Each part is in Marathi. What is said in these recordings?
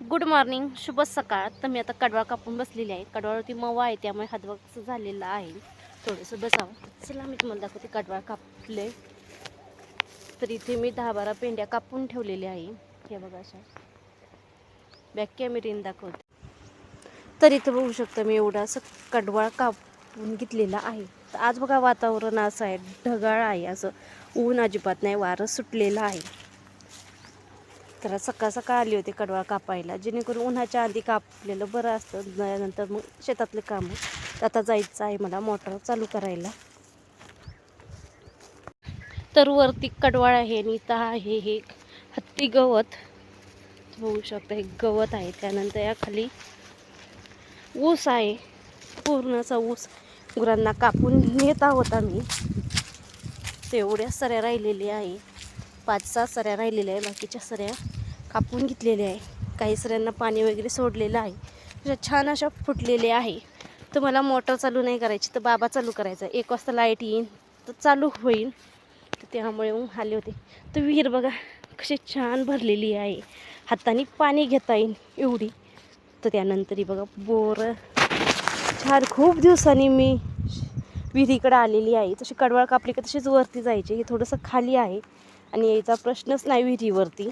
गुड मॉर्निंग शुभ सकाळ. तर मी आता कडवाळ कापून बसलेली आहे. कडवावरती मवा आहे त्यामुळे हदवाचं झालेला आहे. थोडंसं बसावं. चला मी तुम्हाला दाखवते कडवाळ कापले. तर इथे मी दहा बारा पेंड्या कापून ठेवलेल्या आहे. हे बघा अशा. बॅक कॅमेरीन दाखवते. तर इथं बघू शकता मी एवढा असं कडवाळ कापून घेतलेला आहे. तर आज बघा वातावरण असं आहे. ढगाळ आहे. असं ऊन अजिबात नाही. वारं सुटलेलं आहे. तर सकाळ सकाळ आली होती कडवाळ कापायला. जेणेकरून उन्हाच्या आधी कापलेलं बरं असतं. नंतर मग शेतातले कामं. आता जायचं आहे मला मोटर चालू करायला. तर वरती कडवाळ आहे आणि इथं आहे हे हत्ती गवत. होऊ शकतं हे गवत आहे. त्यानंतर या खाली ऊस आहे. पूर्णचा ऊस गुरांना कापून नेत आहोत आम्ही. तेवढ्या सऱ्या राहिलेली आहे पाच सहा सऱ्या राहिलेल्या आहे बाकीच्या सऱ्या कापून घेतलेल्या आहे. काही सऱ्यांना पाणी वगैरे सोडलेलं आहे. अशा छान अशा फुटलेल्या आहे. तर मला मोटर चालू नाही करायची तर बाबा चालू करायचा. एक वाजता लाइट येईन तर चालू होईल. तर त्यामुळे मग आले होते. तर विहीर बघा कशी छान भरलेली आहे. हाताने पाणी घेता येईल एवढी. तर त्यानंतरही बघा बोर. छान खूप दिवसांनी मी विहिरीकडे आलेली आहे. तशी कडवाळ कापली का तशीच वरती जायची. हे थोडंसं खाली आहे. आणि यायचा प्रश्नच नाही विहिरीवरती.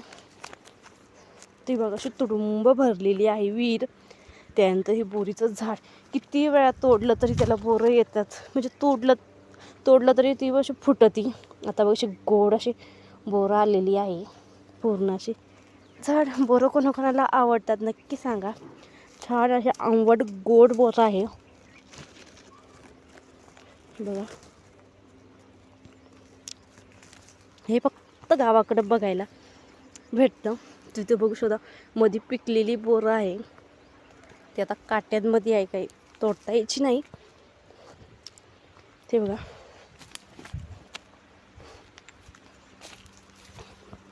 ती बघा अशी तुडुंब भरलेली आहे विहीर. त्यानंतर हे बोरीचं झाड. किती वेळा तोडलं तरी त्याला बोरं येतात. म्हणजे तोडलं तोडलं तरी ती अशी फुटती. आता बघ अशी गोड अशी बोरं आलेली आहे. पूर्ण अशी झाड. बोरं कोणाकोणाला आवडतात नक्की सांगा. छान असे आंबट गोड बोरं आहे. बघा. हे फक्त गावाकडं बघायला भेटतं. तिथे बघू शोधा मध्ये पिकलेली बोरं आहे. ती आता काट्यांमध्ये आहे काही. तोडता यायची नाही. ते बघा.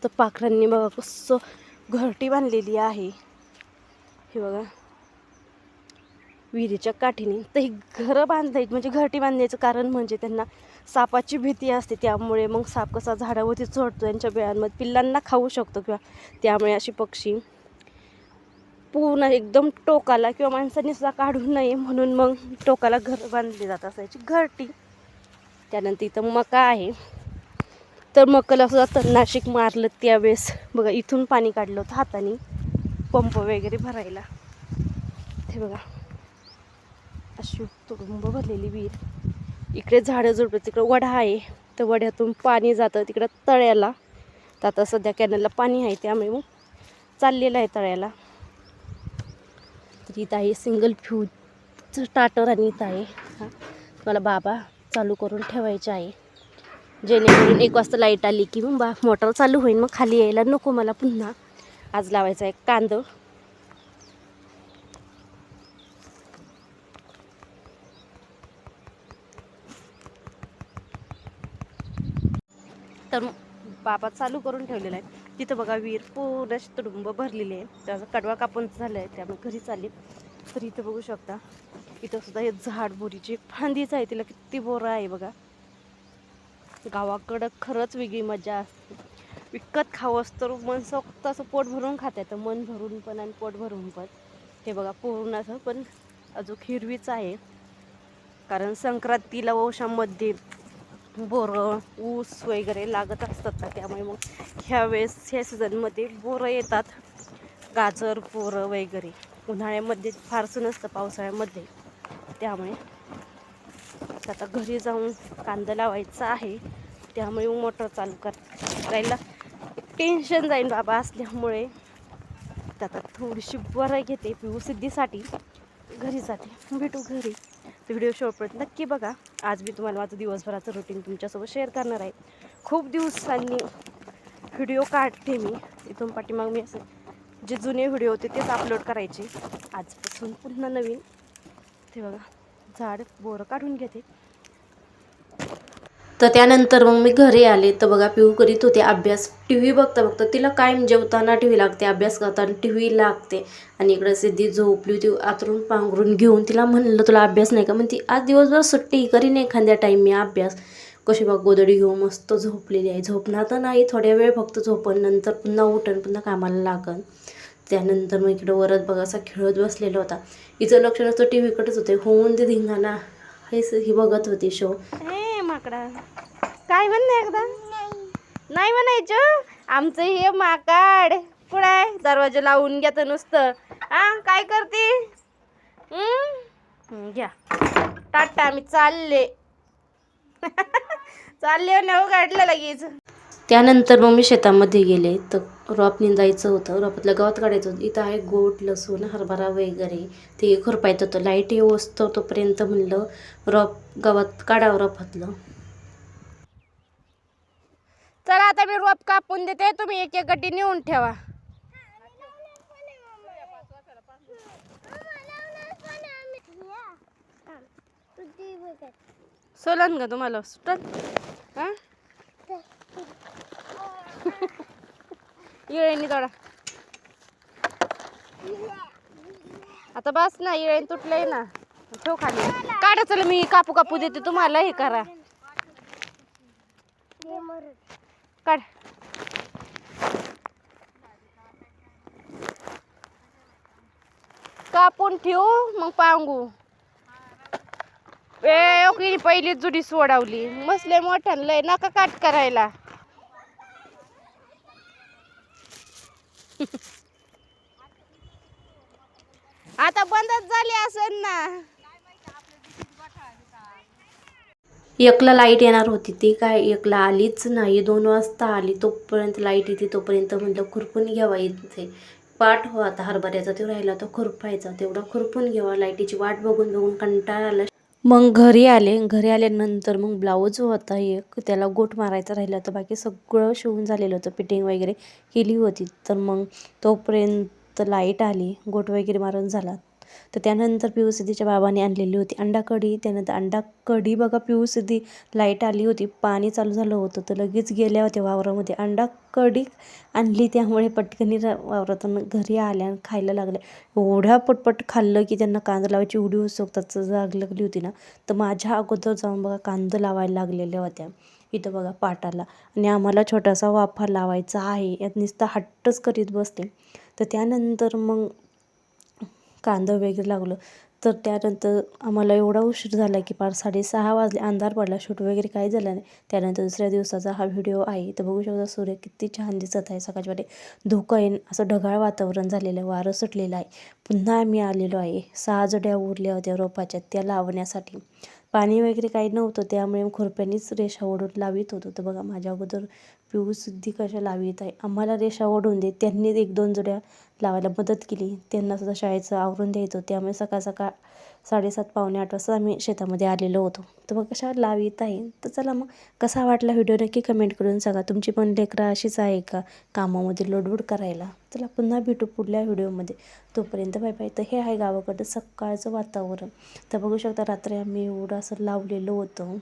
तर पाखरांनी बघा कसं घरटी बांधलेली आहे. हे बघा. विहिरीच्या काठीने. तर ही घरं बांधायची म्हणजे घरटी बांधण्याचं कारण म्हणजे त्यांना सापाची भीती असते त्यामुळे मग साप कसा झाडावरती चढतो त्यांच्या बिळांमध्ये पिल्लांना खाऊ शकतो किंवा त्यामुळे अशी पक्षी पूर्ण एकदम टोकाला किंवा माणसांनी सुद्धा काढू नये म्हणून मग टोकाला घर बांधली जात असायची. घरटी. त्यानंतर इथं मका आहे. तर मकाला सुद्धा तणनाशक मारलं त्यावेळेस. बघा इथून पाणी काढलं होतं हाताने. पंप वगैरे भरायला. ते बघा. अशी तुडुंब भरलेली विहीर. इकडे झाडं झुडपं तिकडं वडा आहे. तर वड्यातून पाणी जातं तिकडं तळ्याला. तर आता सध्या कॅनलला पाणी आहे त्यामुळे मग चाललेलं आहे तळ्याला. तर इथं आहे सिंगल फ्यूजचं स्टार्टर आणि इथं आहे. हां. मला बाबा चालू करून ठेवायचे आहे. जेणेकरून एक वाजता लाइट आली की मग बा मोटर चालू होईल मग खाली यायला नको मला पुन्हा. आज लावायचा आहे कांदं. तर बाबा चालू करून ठेवलेला आहे तिथं बघा विहीर पूर्ण तुडुंब भरलेली आहे. त्याचा कडवा कापून झालं आहे त्यामुळे घरी चालली. तर इथं बघू शकता इथं सुद्धा हे झाड बोरीची एक फांदीच आहे. तिला किती बोरं आहे बघा. गावाकडं खरंच वेगळी मजा असते. विकत खावंस तर मन सोक्त असं पोट भरून खात. येतं मन भरून पण आणि पोट भरून पण. हे बघा पूर्ण असं पण अजून हिरवीच आहे. कारण संक्रांतीला वंशामध्ये बोरं ऊस वगैरे लागत असतात ना त्यामुळे मग ह्यावेळेस ह्या सीझनमध्ये बोरं येतात. गाजर बोरं वगैरे. उन्हाळ्यामध्ये फारसं नसतं पावसाळ्यामध्ये. त्यामुळे आता घरी जाऊन कांदा लावायचा आहे. त्यामुळे मोटर चालू कर करायला टेन्शन जाईल बाबा असल्यामुळे. आता थोडीशी बरं घेते पिऊ सिद्धीसाठी घरी जाते. भेटू घरी. तर व्हिडिओ शेवटपर्यंत नक्की बघा. आज मी तुम्हाला माझं दिवसभराचं रुटीन तुमच्यासोबत शेअर करणार आहे. खूप दिवसांनी व्हिडिओ काढते मी. इथून पाठीमाग मी असं जे जुने व्हिडिओ होते तेच अपलोड करायचे. आजपासून पुन्हा नवीन. ते बघा. झाड बोरं काढून घेते. तर त्यानंतर मग मी घरी आले. तर बघा पिऊ करीत होते अभ्यास. टी व्ही बघता बघता तिला कायम जेवताना टी व्ही लागते अभ्यास करताना टी व्ही लागते. आणि इकडं सिद्धी झोपली होती आतरून पांघरून घेऊन तिला म्हणलं तुला अभ्यास नाही का? म्हणते आज दिवसभर सुट्टी करीन एखाद्या टाईम मी अभ्यास. कशी बघ गोदडी घेऊन मस्त झोपलेली आहे. झोपणार तर नाही थोड्या वेळ फक्त झोपण नंतर पुन्हा उठण पुन्हा कामाला लागन. त्यानंतर मग इकडं वरत बघा असा खेळत बसलेला होता. हिचं लक्ष नसतं टी व्हीकडेच होते. होऊन ते धिंगाणा. हेच ही बघत होती शो माकडा. काय म्हणणं एकदा? नाही म्हणायचं. आमचं हे माकाड. कुठं आहे? दरवाजा लावून घ्या तर नुसतं. हा काय करते? घ्या. टाटा मी चालले. चालले हो, न काढलं लगेच. त्यानंतर मग मी शेतामध्ये गेले. तर रॉप निंदायचं होतं. रॉपातलं गवत काढायचं होतं. इथं आहे गोट लसूण हरभरा वगैरे. ते खुरपायचं होतं. लाइट येऊ असतो तोपर्यंत म्हणलं रॉप गवत काढावं रॉपातलं. चला आता मी रोप कापून देते तुम्ही एक एक गड्डी नेऊन ठेवा. सोलन का तुम्हाला सुटत? हा? येळेनी आता बस ना येळेन तुटलंय ना. ठेव खाली. काढा चला मी कापू कापू देते तुम्हाला हे करा. काढ. कापून ठेवू मग पांगू. ए पहिली जुडी सोडावली. मसले मोठ्यान लय नका काट करायला. आता बंदच झाली असेल ना. एकला लाइट येणार होती ती काय एकला आलीच नाही. दोन वाजता आली तोपर्यंत लाइट येते तोपर्यंत म्हटलं खुरपून घ्यावा इथे. पाठ हो आता हरभऱ्याचा तो राहिला तो खुरपायचा. तेवढा खुरपून घ्यावा लाईटीची वाट बघून बघून कंटाळा आला. मग घरी आले. घरी आल्यानंतर मग ब्लाऊज होता एक त्याला गोट मारायचा राहिला होता बाकी सगळं शिवून झालेलं होतं. फिटिंग वगैरे केली होती. तर मग तोपर्यंत लाइट आली गोट वगैरे मारून झाला. तर त्यानंतर पी यू सिद्धीच्या बाबाने आणलेली होती अंडा कढी त्यानंतर अंडा कढी बघा पी यू सिद्धी लाइट आली होती पाणी चालू झालं होतं तर लगेच गेल्या होत्या वावरामध्ये. अंडा कढी आणली त्यामुळे पटकनी वावरातून घरी आल्या आणि खायला लागल्या. एवढ्या पटपट खाल्लं की त्यांना कांदा लावायची एवढी उत्सुकताच जाग लागली होती ना. तर माझ्या अगोदर जाऊन बघा कांदा लावायला लागलेल्या होत्या. इथं बघा पाटाला. आणि आम्हाला छोटासा वाफा लावायचा आहे. यात नुसतं हट्टच करीत बसते तर त्यानंतर मग कांदा वगैरे लागलं. तर त्यानंतर आम्हाला एवढा उशीर झाला की पार साडेसहा वाजले अंधार पडला शूट वगैरे काही झालं नाही. त्यानंतर दुसऱ्या दिवसाचा हा व्हिडिओ आहे. तर बघू शकता सूर्य किती छान दिसत आहे. सकाळच्या वाटे धुकं येईन असं ढगाळ वातावरण झालेलं आहे. वारं सुटलेलं आहे. पुन्हा आम्ही आलेलो आहे. सहा जड्या उरल्या होत्या रोपाच्या त्या लावण्यासाठी. पाणी वगैरे काही नव्हतं. त्यामुळे खुरप्यांनीच रेषा ओढून लावित होतो. तर बघा माझ्या अगोदर पिऊ सिद्धी कशा लावित आहे आम्हाला रेषा ओढून दे. त्यांनी एक दोन जोड्या लावायला मदत केली. त्यांना सुद्धा शाळेचं आवरून द्यायचं त्यामुळे सकाळ सकाळ साडेसात पावणे आठ वाजता आम्ही शेतामध्ये आलेलो होतो. तर मग कशा लावित आहे तर चला मग कसा वाटला व्हिडिओ नक्की कमेंट करून सांगा. तुमची पण लेकरं अशीच आहे का कामामध्ये लोडबोड करायला? चला पुन्हा भेटू पुढल्या व्हिडिओमध्ये. तोपर्यंत बाय बाय. तर हे आहे गावाकडं सकाळचं वातावरण. तर बघू शकता रात्री आम्ही एवढं असं लावलेलं होतं.